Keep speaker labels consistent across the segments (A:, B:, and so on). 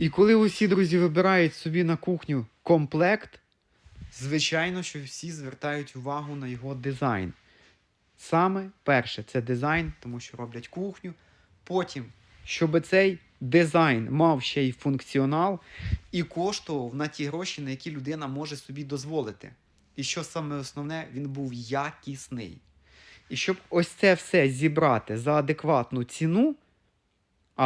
A: І коли усі друзі вибирають собі на кухню комплект, звичайно, що всі звертають увагу на його дизайн. Саме перше це дизайн, тому що роблять кухню. Потім, щоб цей дизайн мав ще й функціонал і коштував на ті гроші, на які людина може собі дозволити. І що саме основне, він був якісний. І щоб ось це все зібрати за адекватну ціну,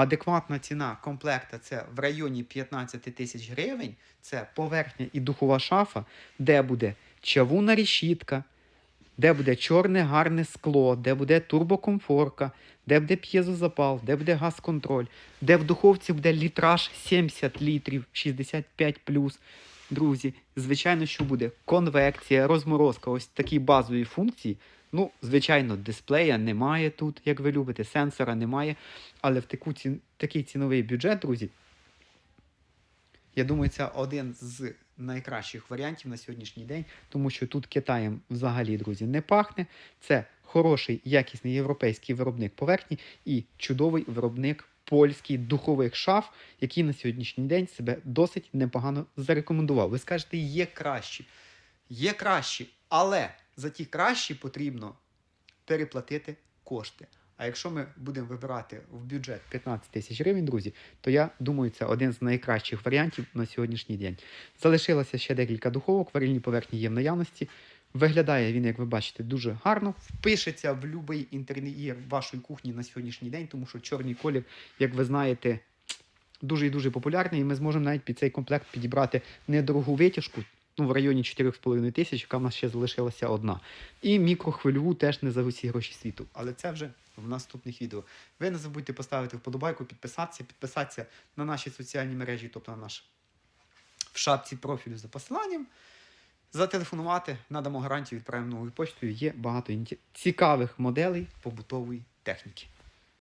A: адекватна ціна комплекта це в районі 15 тисяч гривень, це поверхня і духова шафа, де буде чавунна решітка, де буде чорне гарне скло, де буде турбокомфорка, де буде п'єзозапал, де буде газ-контроль, де в духовці буде літраж 70 літрів, 65 Друзі, звичайно, що буде конвекція, розморозка, ось такі базові функції. Ну, звичайно, дисплея немає тут, як ви любите, сенсора немає. Але в таку ці... такий ціновий бюджет, друзі, я думаю, це один з найкращих варіантів на сьогоднішній день, тому що тут Китаєм взагалі, друзі, не пахне. Це хороший, якісний європейський виробник поверхні і чудовий виробник польський духових шаф, який на сьогоднішній день себе досить непогано зарекомендував. Ви скажете, є кращі. Є кращі, але за ті кращі потрібно переплатити кошти. А якщо ми будемо вибирати в бюджет 15 тисяч гривень, друзі, то я думаю, це один з найкращих варіантів на сьогоднішній день. Залишилося ще декілька духовок, варільні поверхні є в наявності. Виглядає він, як ви бачите, дуже гарно. Впишеться в будь-який інтер'єр вашої кухні на сьогоднішній день, тому що чорний колір, як ви знаєте, дуже і дуже популярний. І ми зможемо навіть під цей комплект підібрати недорогу витяжку, ну, в районі 4,5 тисяч, яка в нас ще залишилася одна. І мікрохвильову теж не за усі гроші світу. Але це вже в наступних відео. Ви не забудьте поставити вподобайку, підписатися, підписатися на наші соціальні мережі, тобто на наш в шапці профілю за посиланням. Зателефонувати, надамо гарантію, відправимо новою почтою. Є багато цікавих моделей побутової техніки.